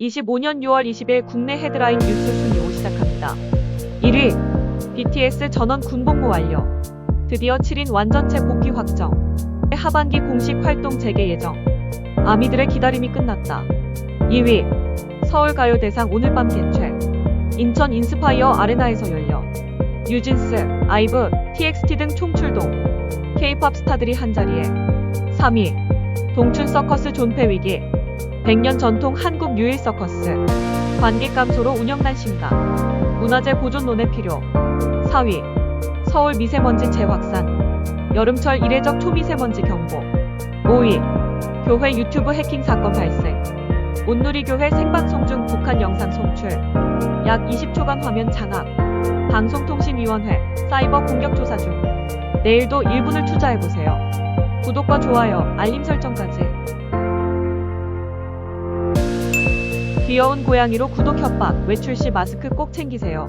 25년 6월 20일 국내 헤드라인 뉴스 순위 5 시작합니다. 1위 BTS 전원 군복무 완료. 드디어 7인 완전체 복귀 확정. 하반기 공식 활동 재개 예정. 아미들의 기다림이 끝났다. 2위 서울가요대상 오늘 밤 개최. 인천 인스파이어 아레나에서 열려. 뉴진스, 아이브, TXT 등 총출동. K-팝 스타들이 한자리에. 3위 동춘 서커스 존폐 위기. 100년 전통 한국 유일 서커스. 관객 감소로 운영난 심각. 문화재 보존론의 필요. 4위. 서울 미세먼지 재확산. 여름철 이례적 초미세먼지 경보. 5위. 교회 유튜브 해킹 사건 발생. 온누리 교회 생방송 중 북한 영상 송출. 약 20초간 화면 장악. 방송통신위원회 사이버 공격 조사 중. 내일도 1분을 투자해보세요. 구독과 좋아요, 알림 설정까지. 귀여운 고양이로 구독 협박, 외출 시 마스크 꼭 챙기세요.